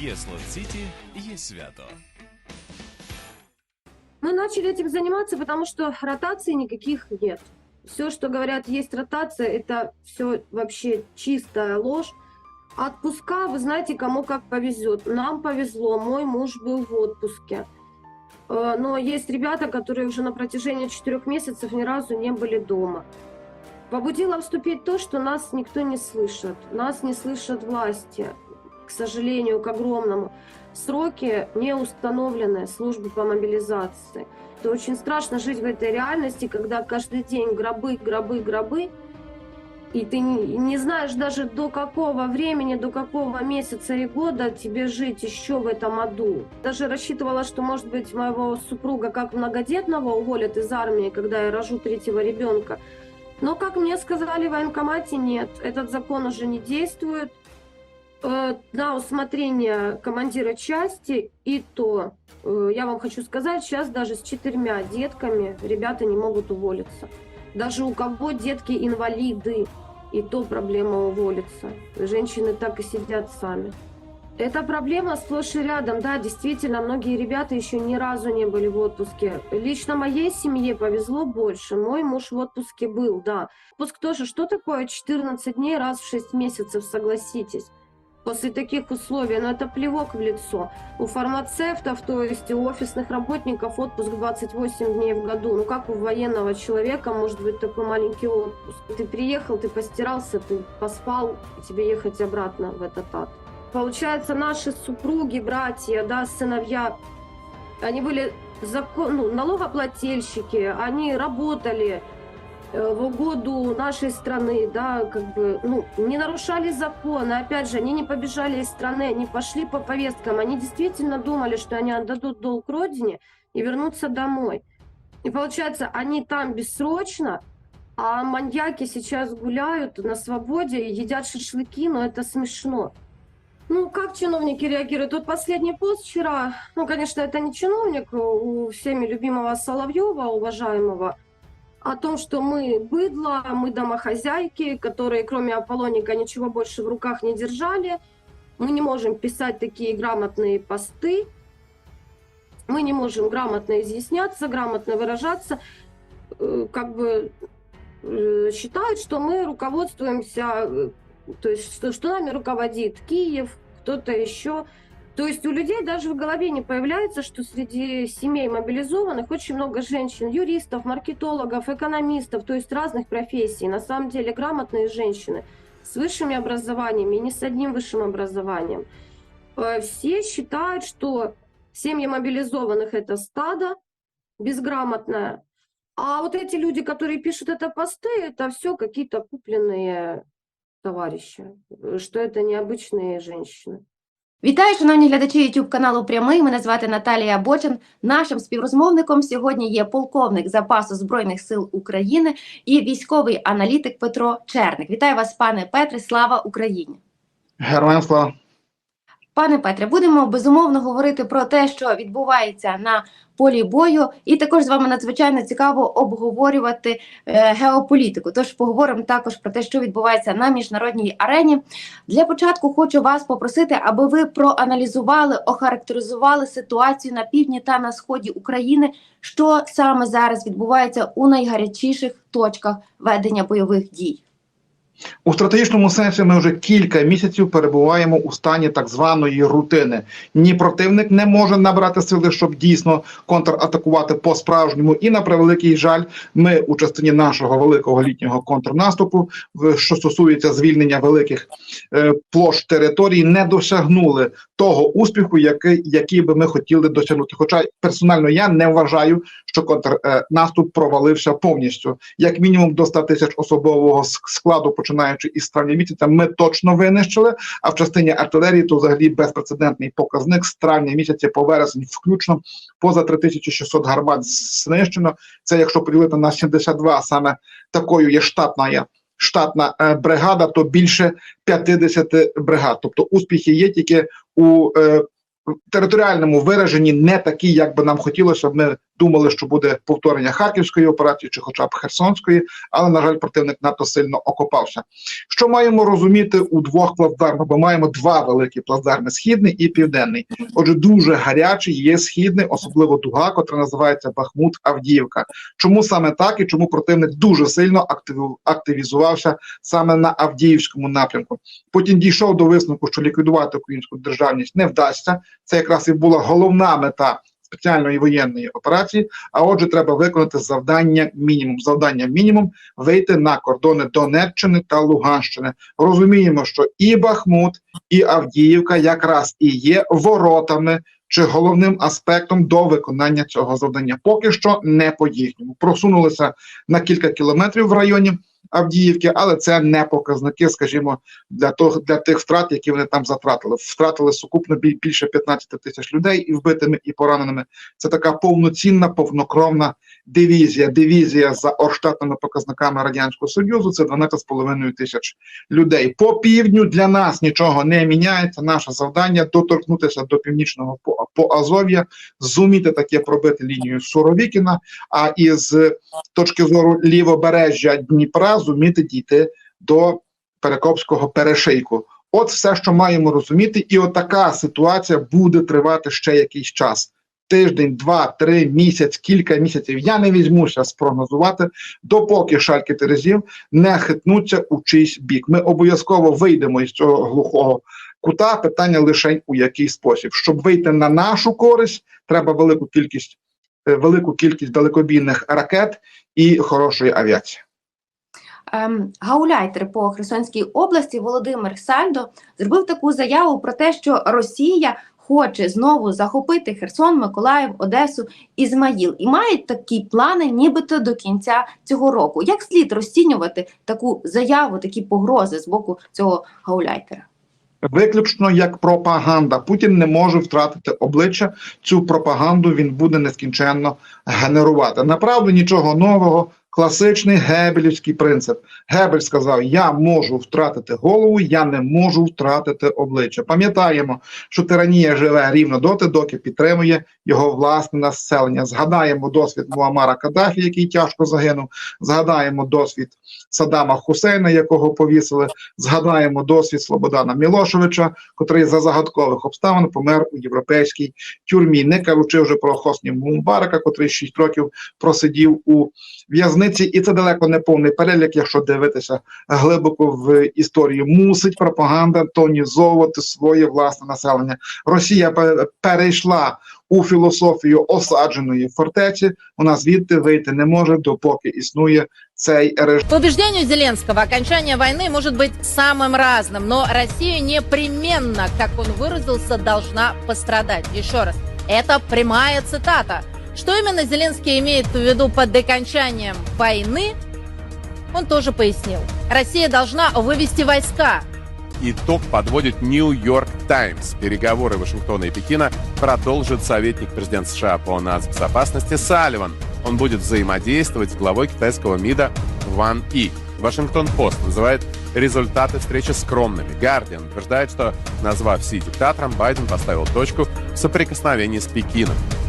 Є Слот-Сіті, є свято. Мы начали этим заниматься, потому что ротаций никаких нет. Все, что говорят, есть ротация, это все вообще чистая ложь. Отпуска, вы знаете, кому как повезет. Нам повезло, мой муж был в отпуске. Э, Но есть ребята, которые уже на протяжении четырех месяцев ни разу не были дома. Побудило вступить то, что нас никто не слышит. Нас не слышат власти, к сожалению, к огромному сроки не установлены службы по мобилизации. Это очень страшно жить в этой реальности, когда каждый день гробы, гробы, гробы, и ты не, знаешь даже до какого времени, до какого месяца и года тебе жить еще в этом аду. Даже рассчитывала, что, может быть, моего супруга как многодетного уволят из армии, когда я рожу третьего ребенка. Но, как мне сказали в военкомате, нет, этот закон уже не действует на усмотрение командира части, и то, э, я вам хочу сказать, сейчас даже с четырьмя детками ребята не могут уволиться. Даже у кого детки инвалиды, и то проблема уволиться. Женщины так и сидят сами. Эта проблема сплошь и рядом, да, действительно, многие ребята еще ни разу не были в отпуске. Лично моей семье повезло больше, мой муж в отпуске был, да. Отпуск тоже, что такое 14 дней раз в 6 месяцев, согласитесь? После таких условий, ну это плевок в лицо. У фармацевтов, то есть у офисных работников отпуск 28 дней в году. Ну как у военного человека может быть такой маленький отпуск? Ты приехал, ты постирался, ты поспал, тебе ехать обратно в этот ад. Получается, наши супруги, братья, да, сыновья, они были закон, ну, налогоплательщики, они работали в угоду нашей страны, да, как бы, ну, не нарушали законы, опять же, они не побежали из страны, они пошли по повесткам, они действительно думали, что они отдадут долг родине и вернутся домой. И получается, они там бессрочно, а маньяки сейчас гуляют на свободе и едят шашлыки, но это смешно. Ну, как чиновники реагируют? Вот последний пост вчера, ну, конечно, это не чиновник, у всеми любимого Соловьева, уважаемого, о том, что мы быдло, мы домохозяйки, которые кроме Аполлоника ничего больше в руках не держали. Мы не можем писать такие грамотные посты, мы не можем грамотно изъясняться, грамотно выражаться. Э, Как бы э, считают, что мы руководствуемся, э, то есть что, что нами руководит Киев, кто-то еще. То есть у людей даже в голове не появляется, что среди семей мобилизованных очень много женщин, юристов, маркетологов, экономистов, то есть разных профессий. На самом деле грамотные женщины с высшими образованиями и не с одним высшим образованием. Э, Все считают, что семьи мобилизованных это стадо безграмотное, а вот эти люди, которые пишут это посты, это все какие-то купленные товарищи, что это необычные женщины. Вітаю, шановні глядачі YouTube каналу Прямий. Мене звати Наталія Бочин. Нашим співрозмовником сьогодні є полковник запасу збройних сил України і військовий аналітик Петро Черник. Вітаю вас, пане Петре. Слава Україні! Героям слава. Пане Петре, будемо безумовно говорити про те, що відбувається на полі бою, і також з вами надзвичайно цікаво обговорювати е, геополітику. Тож поговоримо також про те, що відбувається на міжнародній арені. Для початку хочу вас попросити, аби ви проаналізували, охарактеризували ситуацію на півдні та на сході України, що саме зараз відбувається у найгарячіших точках ведення бойових дій. У стратегічному сенсі ми вже кілька місяців перебуваємо у стані так званої рутини. Ні противник не може набрати сили, щоб дійсно контратакувати по-справжньому. І на превеликий жаль, ми у частині нашого великого літнього контрнаступу, що стосується звільнення великих е, площ територій, не досягнули того успіху, який, який би ми хотіли досягнути. Хоча персонально я не вважаю, що контрнаступ провалився повністю. Як мінімум до 100 тисяч особового складу, починаючи із травня місяця, ми точно винищили. А в частині артилерії то взагалі безпрецедентний показник з травня місяця по вересень, включно поза 3600 гармат знищено. Це якщо поділити на 72, саме такою є штатна є штатна е, бригада, то більше 50 бригад. Тобто успіхи є тільки у е, територіальному вираженні не такі, як би нам хотілося, ми думали, що буде повторення Харківської операції чи, хоча б Херсонської, але на жаль, противник надто сильно окопався. Що маємо розуміти у двох плацдармах? Бо маємо два великі плацдарми: східний і південний. Отже, дуже гарячий є східний, особливо дуга, котра називається Бахмут Авдіївка. Чому саме так і чому противник дуже сильно активізувався саме на Авдіївському напрямку? Потім дійшов до висновку, що ліквідувати українську державність не вдасться. Це якраз і була головна мета спеціальної воєнної операції. А отже, треба виконати завдання мінімум. Завдання мінімум вийти на кордони Донеччини та Луганщини. Розуміємо, що і Бахмут, і Авдіївка якраз і є воротами чи головним аспектом до виконання цього завдання. Поки що не по їхньому. Просунулися на кілька кілометрів в районі Авдіївки, але це не показники, скажімо, для того для тих втрат, які вони там затратили. Втратили сукупно біль- більше 15 тисяч людей і вбитими, і пораненими. Це така повноцінна, повнокровна дивізія. Дивізія за орштатними показниками радянського союзу. Це 12,5 тисяч людей. По півдню для нас нічого не міняється. Наше завдання доторкнутися до північного по, по Азов'я, зуміти таке пробити лінію Суровікіна. А із точки зору лівобережжя Дніпра зуміти дійти до Перекопського перешийку. От все, що маємо розуміти, і от така ситуація буде тривати ще якийсь час. Тиждень, два, три, місяць, кілька місяців. Я не візьмуся спрогнозувати, допоки шальки терезів не хитнуться у чийсь бік. Ми обов'язково вийдемо із цього глухого кута. Питання лише у який спосіб. Щоб вийти на нашу користь, треба велику кількість, е, велику кількість далекобійних ракет і хорошої авіації. Ем, гауляйтер по Херсонській області Володимир Сальдо зробив таку заяву про те, що Росія хоче знову захопити Херсон, Миколаїв, Одесу, Ізмаїл і мають такі плани, нібито до кінця цього року. Як слід розцінювати таку заяву, такі погрози з боку цього гауляйтера? Виключно як пропаганда. Путін не може втратити обличчя. Цю пропаганду він буде нескінченно генерувати. Направду нічого нового. Класичний гебелівський принцип. Гебель сказав: Я можу втратити голову, я не можу втратити обличчя. Пам'ятаємо, що тиранія живе рівно доти, доки підтримує його власне населення. Згадаємо досвід Муамара Каддафі, який тяжко загинув. Згадаємо досвід Саддама Хусейна, якого повісили. Згадаємо досвід Слободана Мілошевича, котрий за загадкових обставин помер у європейській тюрмі. Не кажучи вже про Хосні Мумбарака, котрий 6 років просидів у в'язниці, і це далеко не повний перелік, якщо дивитися глибоко в історію. Мусить пропаганда тонізовувати своє власне населення. Росія пе- перейшла у філософію осадженої фортеці. Вона звідти вийти не може, допоки існує цей режим. По убеждению Зеленского, окончание войны может быть самым разным, но Россия непременно, как он выразился, должна пострадать. Еще раз, это прямая цитата. Что именно Зеленский имеет в виду под окончанием войны, он тоже пояснил. Россия должна вывести войска. Итог подводит Нью-Йорк Таймс. Переговоры Вашингтона и Пекина продолжит советник президента США по нацбезопасности Салливан. Он будет взаимодействовать с главой китайского МИДа Ван И. Вашингтон-Пост называет результаты встречи скромными. Гардиан утверждает, что, назвав Си диктатором, Байден поставил точку в соприкосновении с Пекином.